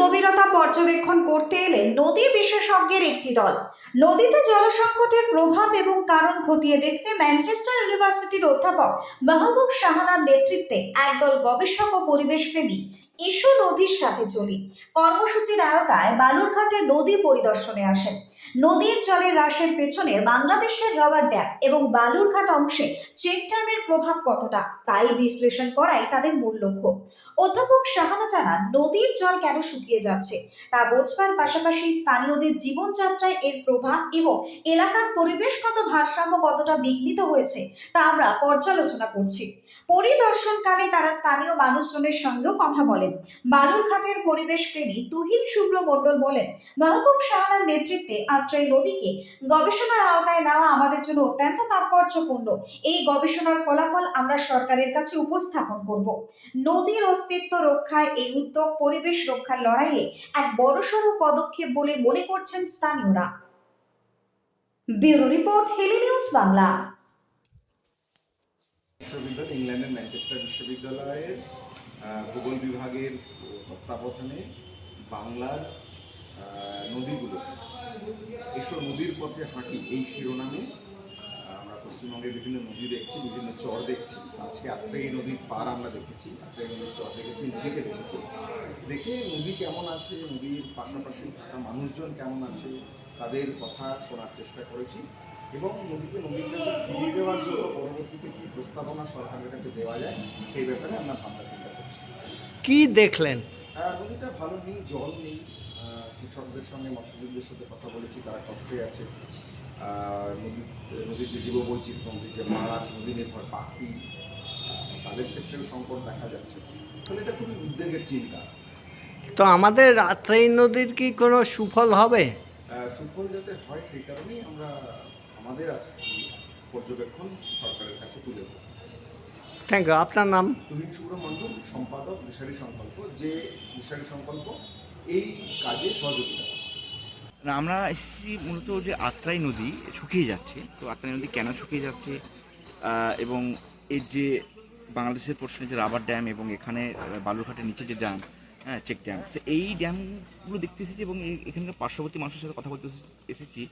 গভীরতা পর্যবেক্ষণ করতে এলেন নদী বিশেষজ্ঞের একটি দল। নদীতে জলসংকটের প্রভাব এবং কারণ খতিয়ে দেখতে ম্যানচেস্টার ইউনিভার্সিটির অধ্যাপক মাহবুব শাহানার নেতৃত্বে একদল গবেষক ও পরিবেশপ্রেমী ইস্যু নদীর সাথে চলি। কর্মসূচির আওতায় বালুরঘাটে নদী পরিদর্শনে আসেন। নদীর জলের হ্রাসের পেছনে বাংলাদেশের রবার ড্যাম এবং বালুরঘাট অংশে চেক ড্যামের প্রভাব কতটা, তাই বিশ্লেষণ করাই তাদের মূল লক্ষ্য। অধ্যাপক শাহানা জানান, নদীর জল কেন শুকিয়ে যাচ্ছে, তা বোঝবার পাশাপাশি স্থানীয়দের জীবনযাত্রায় এর প্রভাব এবং এলাকার পরিবেশগত ভারসাম্য কতটা বিঘ্নিত হয়েছে, তা আমরা পর্যালোচনা করছি। পরিদর্শনকালে তারা স্থানীয় মানুষজনের সঙ্গেও কথা বলেন। বালুরঘাটের পরিবেশ প্রেমী তুহিন শুভ্র মণ্ডল বলেন, মাহবুব শাহানার নেতৃত্বে আত্রাই নদীকে গবেষণার আওতায় নেওয়া আমাদের জন্য অত্যন্ত তাৎপর্যপূর্ণ। এই গবেষণার ফলাফল আমরা সরকারের কাছে উপস্থাপন করব। নদীর অস্তিত্ব রক্ষায় এই উদ্যোগ পরিবেশ রক্ষার লড়াইয়ে এক বড়সড় পদক্ষেপ বলে মনে করছেন স্থানীয়রা। ব্যুরো রিপোর্ট, হেলি নিউজ বাংলা। বিশ্ববিদ্যালয়, ইংল্যান্ডের ম্যানচেস্টার বিশ্ববিদ্যালয়ের ভূগোল বিভাগের তত্ত্বাবধানে বাংলার নদীগুলো এসব নদীর পথে হাঁটি এই শিরোনামে আমরা পশ্চিমবঙ্গের বিভিন্ন নদী দেখছি, বিভিন্ন চর দেখছি। আজকে আত্রেই নদীর পার আমরা দেখেছি আত্রেই নদীর চর দেখেছি, নদীকে দেখেছি। দেখে নদী কেমন আছে, নদীর পাশাপাশি থাকা মানুষজন কেমন আছে, তাদের কথা শোনার চেষ্টা করেছি এবং নদীকে নদীর কাছে ফিরিয়ে দেওয়ার জন্য পরবর্তীতে কী প্রস্তাবনা সরকারের কাছে দেওয়া যায়, সেই ব্যাপারে আমরা ভাবনা কি দেখলেন? নদীটা ভালো নেই জল নেই। কৃষকদের সঙ্গে মৎস্যজীবীদের সাথে কথা বলেছি তারা কষ্টে আছে। আর নদী নদীর যে জীববৈচিত্র্য নদীর যে মাছ নদী নির্ভর পাখি তাদের ক্ষেত্রেও সংকট দেখা যাচ্ছে। ফলে এটা খুবই উদ্বেগের চিন্তা। তো আমাদের আত্রাই নদীর কি কোনো সুফল হবে? সুফল যাতে হয় সেই কারণেই আমরা আমাদের আজকে পর্যবেক্ষণ সরকারের কাছে তুলে থ্যাংক ইউ আপনার নাম? তুহিন সম্পাদক দিশারি সংকল্প যে দিশারি সংকল্প এই কাজে সহযোগিতা না আমরা এসেছি মূলত যে আত্রাই নদী শুকিয়ে যাচ্ছে। তো আত্রাই নদী কেন শুকিয়ে যাচ্ছে? এবং এর যে বাংলাদেশের পোর্শনে যে রাবার ড্যাম এবং এখানে বালুরঘাটের নিচে যে ড্যাম হ্যাঁ চেক ড্যাম তো এই ড্যামগুলো দেখতে এসেছি এবং এই- এখানকার পার্শ্ববর্তী মানুষের সাথে কথা বলতে এসেছি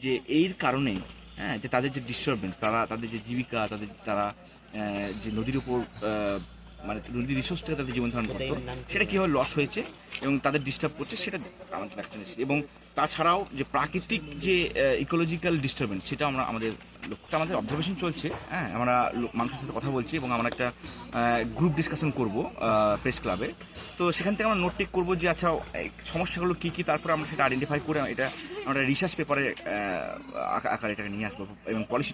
যে এর কারণে হ্যাঁ যে তাদের যে ডিস্টারবেন্স তারা তাদের যে জীবিকা তাদের তারা যে নদীর উপর মানে নদীর রিসোর্স থেকে তাদের জীবন ধারণ করতো সেটা কীভাবে লস হয়েছে এবং তাদের ডিস্টার্ব করছে সেটা আমাদের দেখাতে এবং তাছাড়াও যে প্রাকৃতিক যে ইকোলজিক্যাল ডিস্টারবেন্স সেটা আমরা আমাদের লক্ষ্যটা আমাদের অবজারভেশন চলছে হ্যাঁ? আমরা মানুষের সাথে কথা বলছি এবং আমরা একটা গ্রুপ ডিসকাশন করব প্রেস ক্লাবে তো সেখান থেকে আমরা নোট টেক করব যে আচ্ছা সমস্যাগুলো কী কী, তারপরে আমরা সেটা আইডেন্টিফাই করে এটা আমরা রিসার্চ পেপারে আকারে এটাকে নিয়ে আসব এবং পলিসি